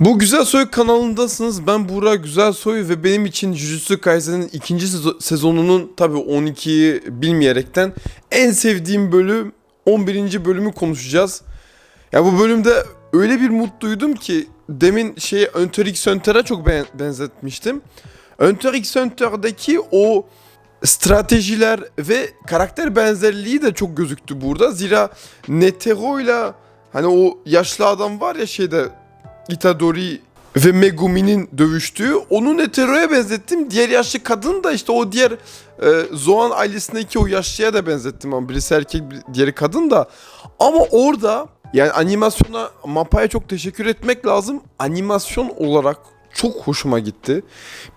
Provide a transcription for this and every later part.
Bu Güzel Soy kanalındasınız. Ben Burak Güzel Soy ve benim için Jujutsu Kaisen'in ikinci sezo- sezonunun tabi 12'yi bilmeyerekten en sevdiğim bölüm 11. bölümü konuşacağız. Ya bu bölümde öyle bir mutluydum ki demin şey Hunter x Hunter'a çok ben- benzetmiştim. Hunter x Hunter'daki o stratejiler ve karakter benzerliği de çok gözüktü burada. Zira Netero'yla hani o yaşlı adam var ya şeyde Itadori ve Megumi'nin dövüştüğü onu Netero'ya benzettim. Diğer yaşlı kadın da işte o diğer e, Zoan ailesindeki o yaşlıya da benzettim ama birisi erkek bir- diğeri kadın da. Ama orada yani animasyona Mapa'ya çok teşekkür etmek lazım. Animasyon olarak çok hoşuma gitti.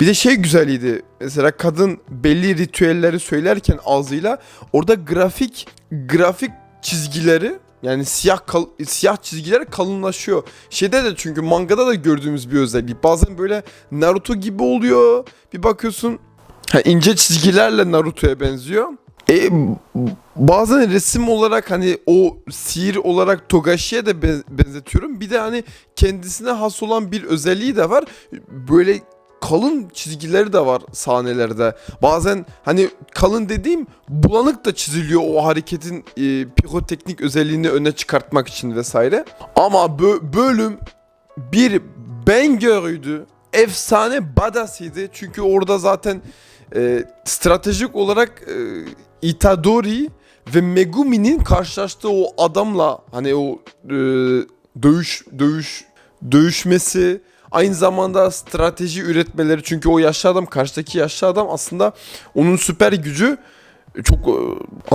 Bir de şey güzeliydi. Mesela kadın belli ritüelleri söylerken ağzıyla orada grafik grafik çizgileri yani siyah kal- siyah çizgiler kalınlaşıyor. Şeyde de çünkü mangada da gördüğümüz bir özellik. Bazen böyle Naruto gibi oluyor. Bir bakıyorsun ha, ince çizgilerle Naruto'ya benziyor. E, bazen resim olarak hani o sihir olarak Togashi'ye de ben- benzetiyorum. Bir de hani kendisine has olan bir özelliği de var. Böyle kalın çizgileri de var sahnelerde. Bazen hani kalın dediğim bulanık da çiziliyor o hareketin e, piroteknik özelliğini öne çıkartmak için vesaire. Ama bö- bölüm bir banger'ıydı. Efsane badasıydı. Çünkü orada zaten e, stratejik olarak e, Itadori ve Megumi'nin karşılaştığı o adamla hani o e, dövüş dövüş dövüşmesi aynı zamanda strateji üretmeleri çünkü o yaşlı adam karşıdaki yaşlı adam aslında onun süper gücü çok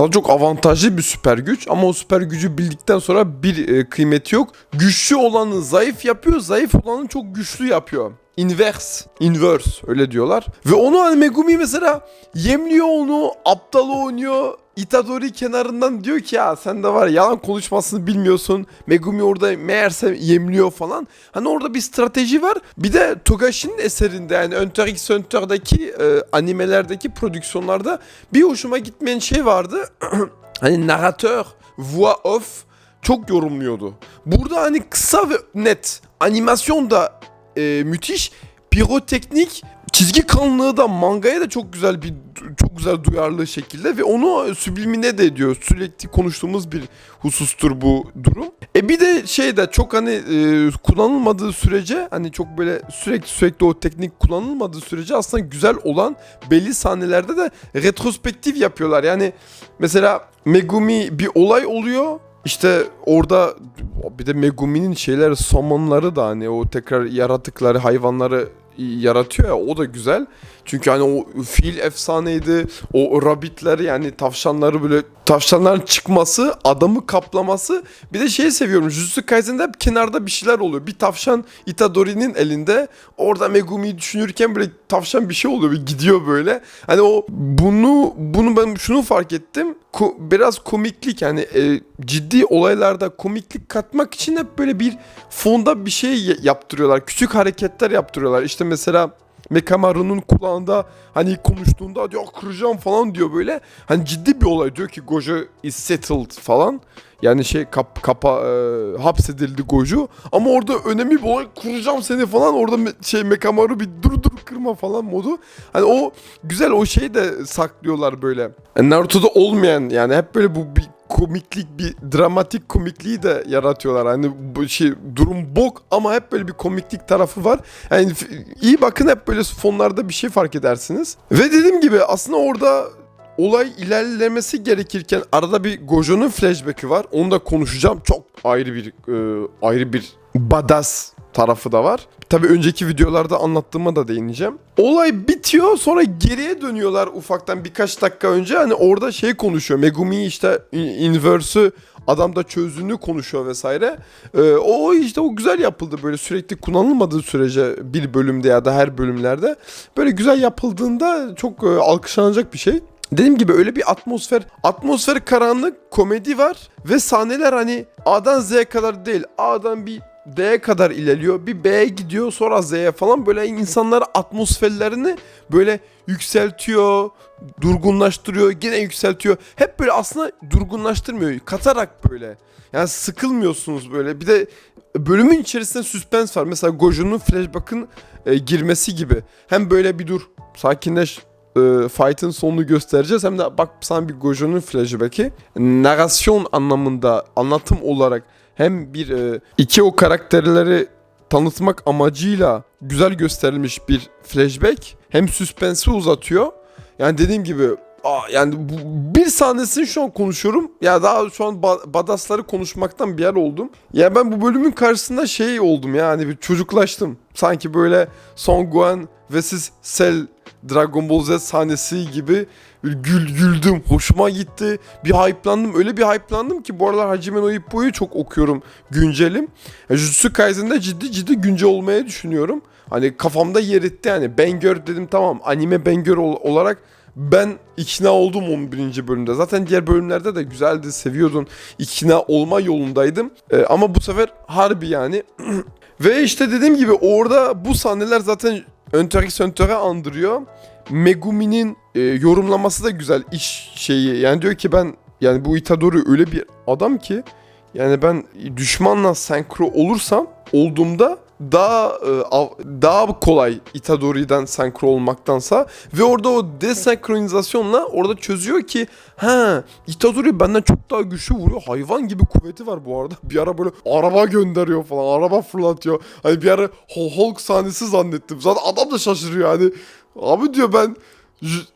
e, çok avantajlı bir süper güç ama o süper gücü bildikten sonra bir e, kıymeti yok. Güçlü olanı zayıf yapıyor, zayıf olanı çok güçlü yapıyor. Inverse, inverse öyle diyorlar. Ve onu hani Megumi mesela yemliyor onu, aptal oynuyor. Itadori kenarından diyor ki ya sen de var ya, yalan konuşmasını bilmiyorsun. Megumi orada meğerse yemliyor falan. Hani orada bir strateji var. Bir de Togashi'nin eserinde yani Hunter x Hunter'daki e, animelerdeki prodüksiyonlarda bir hoşuma gitmeyen şey vardı. hani narratör, voix off çok yorumluyordu. Burada hani kısa ve net. Animasyon da e, müthiş. Piroteknik çizgi kalınlığı da mangaya da çok güzel bir çok güzel duyarlı şekilde ve onu süblimine de ediyor. Sürekli konuştuğumuz bir husustur bu durum. E bir de şey de çok hani e, kullanılmadığı sürece hani çok böyle sürekli sürekli o teknik kullanılmadığı sürece aslında güzel olan belli sahnelerde de retrospektif yapıyorlar. Yani mesela Megumi bir olay oluyor. İşte orada bir de Megumi'nin şeyler samanları da hani o tekrar yaratıkları hayvanları yaratıyor ya o da güzel. Çünkü hani o fil efsaneydi. O rabbitleri yani tavşanları böyle tavşanların çıkması, adamı kaplaması. Bir de şeyi seviyorum. Jujutsu Kaisen'de hep kenarda bir şeyler oluyor. Bir tavşan Itadori'nin elinde. Orada Megumi'yi düşünürken böyle tavşan bir şey oluyor. Bir gidiyor böyle. Hani o bunu bunu ben şunu fark ettim. Ko- biraz komiklik yani e, ciddi olaylarda komiklik katmak için hep böyle bir fonda bir şey yaptırıyorlar. Küçük hareketler yaptırıyorlar. İşte mesela Mekamaru'nun kulağında hani konuştuğunda diyor kıracağım falan diyor böyle. Hani ciddi bir olay diyor ki Gojo is settled falan. Yani şey kap, kapa e, hapsedildi Gojo. Ama orada önemli bir olay kıracağım seni falan. Orada me- şey Mekamaru bir dur dur kırma falan modu. Hani o güzel o şeyi de saklıyorlar böyle. Naruto'da olmayan yani hep böyle bu bir komiklik bir dramatik komikliği de yaratıyorlar. Hani bu şey durum bok ama hep böyle bir komiklik tarafı var. Yani iyi bakın hep böyle fonlarda bir şey fark edersiniz. Ve dediğim gibi aslında orada olay ilerlemesi gerekirken arada bir Gojo'nun flashback'i var. Onu da konuşacağım. Çok ayrı bir e, ayrı bir badass tarafı da var. Tabi önceki videolarda anlattığıma da değineceğim. Olay bitiyor sonra geriye dönüyorlar ufaktan birkaç dakika önce. Hani orada şey konuşuyor. Megumi işte in- inverse'ü adam da çözdüğünü konuşuyor vesaire. Ee, o işte o güzel yapıldı böyle sürekli kullanılmadığı sürece bir bölümde ya da her bölümlerde. Böyle güzel yapıldığında çok e, alkışlanacak bir şey. Dediğim gibi öyle bir atmosfer, atmosfer karanlık, komedi var ve sahneler hani A'dan Z'ye kadar değil. A'dan bir D'ye kadar ilerliyor. Bir B'ye gidiyor sonra Z'ye falan böyle insanlar atmosferlerini böyle yükseltiyor, durgunlaştırıyor, gene yükseltiyor. Hep böyle aslında durgunlaştırmıyor, katarak böyle. Yani sıkılmıyorsunuz böyle. Bir de bölümün içerisinde süspens var. Mesela Gojo'nun flashback'ın e, girmesi gibi. Hem böyle bir dur, sakinleş, e, fight'ın sonunu göstereceğiz. Hem de bak sana bir Gojo'nun flashback'i. Narasyon anlamında, anlatım olarak hem bir e, iki o karakterleri tanıtmak amacıyla güzel gösterilmiş bir flashback. Hem süspensi uzatıyor. Yani dediğim gibi yani bu, bir sahnesini şu an konuşuyorum. Ya daha şu an ba- badasları konuşmaktan bir yer oldum. Ya ben bu bölümün karşısında şey oldum ya hani bir çocuklaştım. Sanki böyle Son Gohan vs Cell Dragon Ball Z sahnesi gibi gül güldüm. Hoşuma gitti. Bir hype'landım. Öyle bir hype'landım ki bu aralar Hajime no Ippo'yu çok okuyorum. Güncelim. Jujutsu Kaisen'de ciddi ciddi güncel olmaya düşünüyorum. Hani kafamda yer etti yani. Banger dedim tamam. Anime banger ol- olarak ben ikna oldum 11. bölümde. Zaten diğer bölümlerde de güzeldi, seviyordun. İkna olma yolundaydım. Ee, ama bu sefer harbi yani. Ve işte dediğim gibi orada bu sahneler zaten Öntöre Söntöre andırıyor. Megumi'nin e, yorumlaması da güzel iş şeyi. Yani diyor ki ben yani bu Itadori öyle bir adam ki yani ben düşmanla senkro olursam olduğumda daha e, daha kolay Itadori'den senkro olmaktansa ve orada o desenkronizasyonla orada çözüyor ki ha Itadori benden çok daha güçlü vuruyor. Hayvan gibi kuvveti var bu arada. Bir ara böyle araba gönderiyor falan. Araba fırlatıyor. Hani bir ara Hul- Hulk sahnesi zannettim. Zaten adam da şaşırıyor hani. Abi diyor ben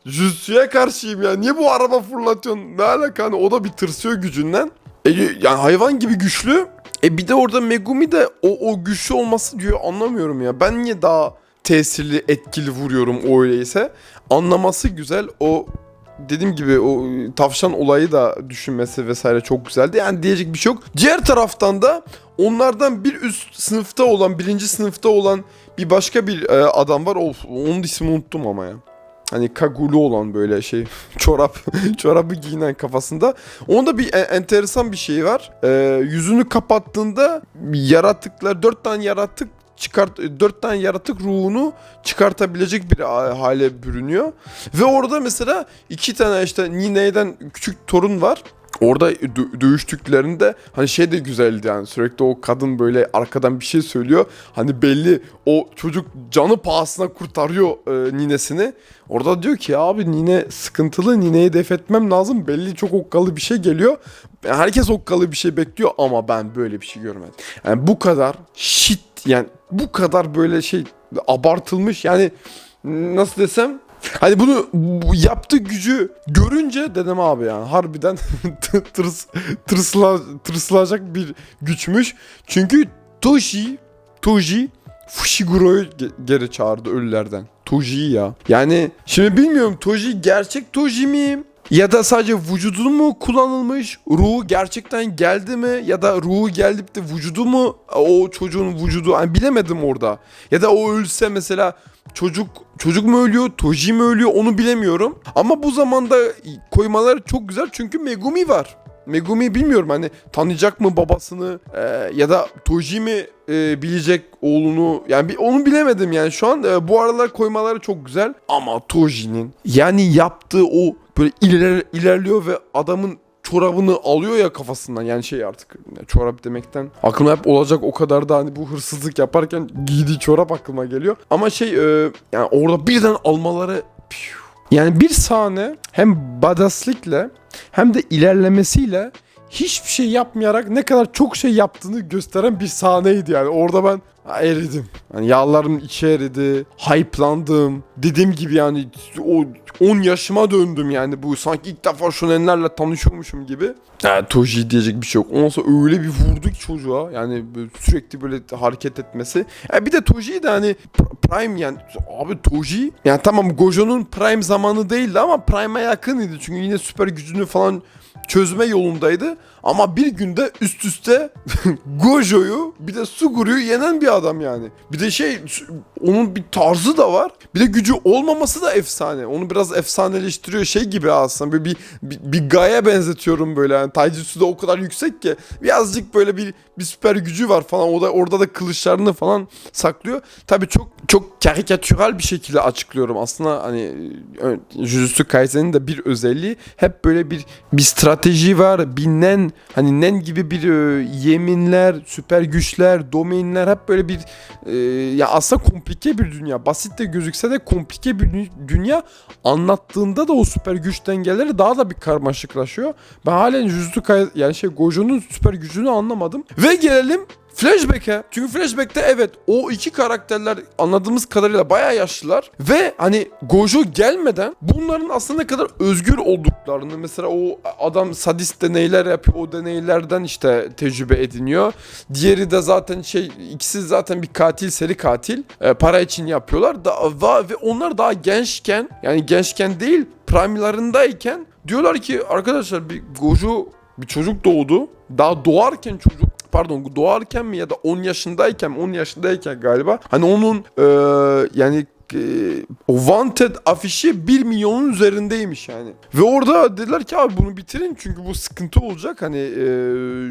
Jutsu'ya karşıyım ya. Niye bu araba fırlatıyorsun? Ne alaka? Hani o da bir tırsıyor gücünden. E, yani hayvan gibi güçlü. E bir de orada Megumi de o, o güçlü olması diyor anlamıyorum ya. Ben niye daha tesirli, etkili vuruyorum o öyleyse? Anlaması güzel. O dediğim gibi o tavşan olayı da düşünmesi vesaire çok güzeldi. Yani diyecek bir şey yok. Diğer taraftan da onlardan bir üst sınıfta olan, birinci sınıfta olan bir başka bir e, adam var. Of, onun ismini unuttum ama ya. Hani kagulu olan böyle şey çorap çorabı giyinen kafasında. Onda bir e- enteresan bir şey var. Ee, yüzünü kapattığında yaratıklar dört tane yaratık çıkart dört tane yaratık ruhunu çıkartabilecek bir ha- hale bürünüyor. Ve orada mesela iki tane işte Nine'den küçük torun var. Orada dö- dövüştüklerinde hani şey de güzeldi yani sürekli o kadın böyle arkadan bir şey söylüyor. Hani belli o çocuk canı pahasına kurtarıyor e, ninesini. Orada diyor ki abi nine sıkıntılı nineyi def etmem lazım. Belli çok okkalı bir şey geliyor. Herkes okkalı bir şey bekliyor ama ben böyle bir şey görmedim. Yani bu kadar shit yani bu kadar böyle şey abartılmış yani nasıl desem Hani bunu bu yaptığı gücü görünce dedim abi yani harbiden tırs, tırsla, tırsılacak bir güçmüş. Çünkü Toji, Toji Fushiguro'yu ge- geri çağırdı ölülerden. Toji'yi ya. Yani şimdi bilmiyorum Toji gerçek Toji mi? Ya da sadece vücudu mu kullanılmış? Ruhu gerçekten geldi mi? Ya da ruhu gelip de vücudu mu o çocuğun vücudu? Hani bilemedim orada. Ya da o ölse mesela çocuk çocuk mu ölüyor, Toji mi ölüyor onu bilemiyorum. Ama bu zamanda koymaları çok güzel çünkü Megumi var. Megumi bilmiyorum. Hani tanıyacak mı babasını e, ya da Toji mi e, bilecek oğlunu? Yani bir, onu bilemedim yani. Şu an e, bu aralar koymaları çok güzel. Ama Toji'nin yani yaptığı o böyle iler, ilerliyor ve adamın çorabını alıyor ya kafasından. Yani şey artık ya çorap demekten aklıma hep olacak o kadar da hani bu hırsızlık yaparken giydiği çorap aklıma geliyor. Ama şey e, yani orada birden almaları yani bir sahne hem badaslikle hem de ilerlemesiyle hiçbir şey yapmayarak ne kadar çok şey yaptığını gösteren bir sahneydi yani. Orada ben eridim. Yani yağlarım içi eridi. Hype'landım. Dediğim gibi yani o 10 yaşıma döndüm yani bu sanki ilk defa şunenlerle tanışıyormuşum gibi. Yani Toji diyecek bir şey yok. Ondan sonra öyle bir vurdu ki çocuğa. Yani sürekli böyle hareket etmesi. Ya bir de Toji de hani pr- Prime yani abi Toji yani tamam Gojo'nun Prime zamanı değildi ama Prime'a yakınıydı. Çünkü yine süper gücünü falan çözme yolundaydı. Ama bir günde üst üste Gojo'yu bir de Suguru'yu yenen bir adam yani. Bir de şey onun bir tarzı da var. Bir de gücü olmaması da efsane. Onu biraz efsaneleştiriyor şey gibi aslında. Böyle bir, bir, bir gaye benzetiyorum böyle. Yani Taijutsu da o kadar yüksek ki birazcık böyle bir bir süper gücü var falan. O da orada da kılıçlarını falan saklıyor. Tabii çok çok karikatürel bir şekilde açıklıyorum. Aslında hani ö- Jujutsu Kaisen'in de bir özelliği hep böyle bir bir strateji var. Bir nen hani nen gibi bir e, yeminler, süper güçler, domainler hep böyle bir e, ya aslında komplike bir dünya. Basit de gözükse de komplike bir dü- dünya anlattığında da o süper güç dengeleri daha da bir karmaşıklaşıyor. Ben halen Jujutsu yani şey Gojo'nun süper gücünü anlamadım. Ve gelelim Flashback'e. Çünkü Flashback'te evet o iki karakterler anladığımız kadarıyla bayağı yaşlılar. Ve hani Gojo gelmeden bunların aslında ne kadar özgür olduklarını mesela o adam sadist deneyler yapıyor. O deneylerden işte tecrübe ediniyor. Diğeri de zaten şey ikisi zaten bir katil seri katil. E, para için yapıyorlar. Da, ve onlar daha gençken yani gençken değil prime'larındayken diyorlar ki arkadaşlar bir Gojo bir çocuk doğdu. Daha doğarken çocuk pardon doğarken mi ya da 10 yaşındayken 10 yaşındayken galiba. Hani onun e, yani e, o wanted afişi 1 milyonun üzerindeymiş yani. Ve orada dediler ki abi bunu bitirin çünkü bu sıkıntı olacak. Hani e,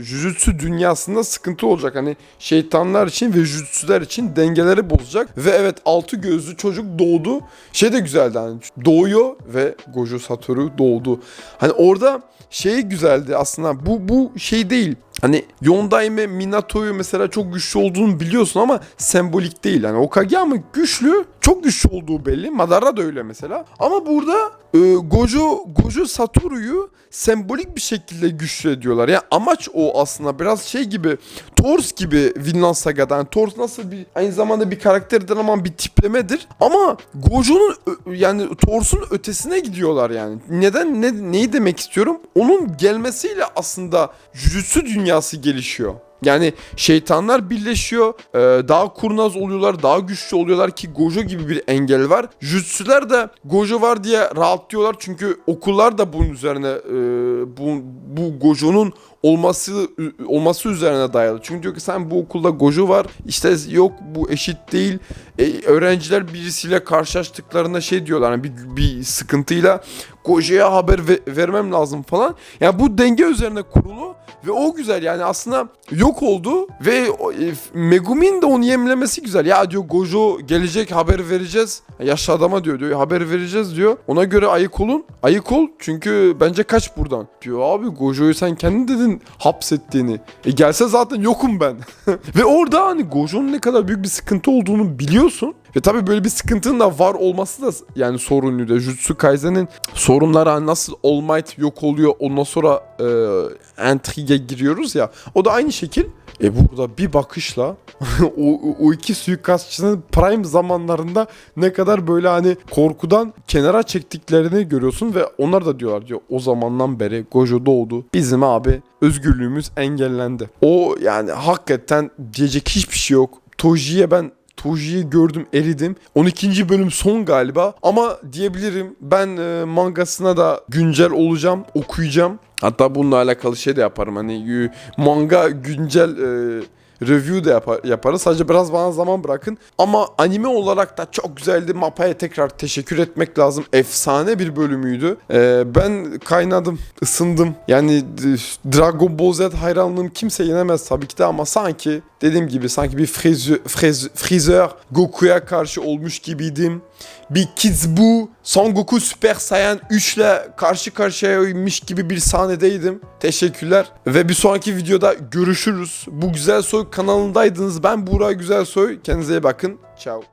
jujutsu dünyasında sıkıntı olacak. Hani şeytanlar için ve jujutsular için dengeleri bozacak. Ve evet altı gözlü çocuk doğdu. Şey de güzeldi hani doğuyor ve Gojo Satoru doğdu. Hani orada şey güzeldi aslında bu bu şey değil. Hani Yondaime Minato'yu mesela çok güçlü olduğunu biliyorsun ama sembolik değil. Hani Okagami güçlü, çok güçlü olduğu belli. Madara da öyle mesela. Ama burada e, Gojo Gojo Satoru'yu sembolik bir şekilde güçlü ediyorlar. Yani amaç o aslında biraz şey gibi Thors gibi Vinland Saga'dan. Yani Thors nasıl bir aynı zamanda bir karakterdir ama bir tiplemedir. Ama Gojo'nun yani Thors'un ötesine gidiyorlar yani. Neden ne neyi demek istiyorum? Onun gelmesiyle aslında Jujutsu dünyası gelişiyor. Yani şeytanlar birleşiyor, e, daha kurnaz oluyorlar, daha güçlü oluyorlar ki Gojo gibi bir engel var. Jutsular da Gojo var diye rahatlıyorlar çünkü okullar da bunun üzerine e, bu, bu Gojo'nun olması olması üzerine dayalı. Çünkü diyor ki sen bu okulda Gojo var işte yok bu eşit değil. E, öğrenciler birisiyle karşılaştıklarında şey diyorlar hani bir, bir sıkıntıyla Gojo'ya haber ve- vermem lazım falan. Yani bu denge üzerine kurulu ve o güzel yani aslında yok oldu ve e, Megumin de onu yemlemesi güzel. Ya diyor Gojo gelecek haber vereceğiz. Yaşlı adama diyor diyor haber vereceğiz diyor. Ona göre ayık olun. Ayık ol çünkü bence kaç buradan. Diyor abi Gojo'yu sen kendin dedin hapsettiğini. E gelse zaten yokum ben. ve orada hani Gojo'nun ne kadar büyük bir sıkıntı olduğunu biliyorsun. Ve tabii böyle bir sıkıntının da var olması da yani sorunlu da. Jutsu Kaisen'in sorunları hani nasıl All Might yok oluyor ondan sonra e, entrige giriyoruz ya. O da aynı şekil. E burada bir bakışla o- o iki suikastçının prime zamanlarında ne kadar böyle hani korkudan kenara çektiklerini görüyorsun ve onlar da diyorlar diyor o zamandan beri Gojo doğdu. Bizim abi özgürlüğümüz engellendi. O yani hakikaten diyecek hiçbir şey yok. Toji'ye ben Toji'yi gördüm eridim. 12. bölüm son galiba ama diyebilirim ben e, mangasına da güncel olacağım okuyacağım. Hatta bununla alakalı şey de yaparım hani manga güncel e, review de yapar, yaparız. Sadece biraz bana zaman bırakın. Ama anime olarak da çok güzeldi. Mapa'ya tekrar teşekkür etmek lazım. Efsane bir bölümüydü. Ee, ben kaynadım, ısındım. Yani Dragon Ball Z hayranlığım kimse yenemez tabii ki de ama sanki dediğim gibi sanki bir Freezer, Freezer Goku'ya karşı olmuş gibiydim. Bir Kids-Buu Son Goku Super Saiyan 3 ile karşı karşıyaymış gibi bir sahnedeydim. Teşekkürler. Ve bir sonraki videoda görüşürüz. Bu Güzel Soy kanalındaydınız. Ben Buğra Güzel Soy. Kendinize iyi bakın. Ciao.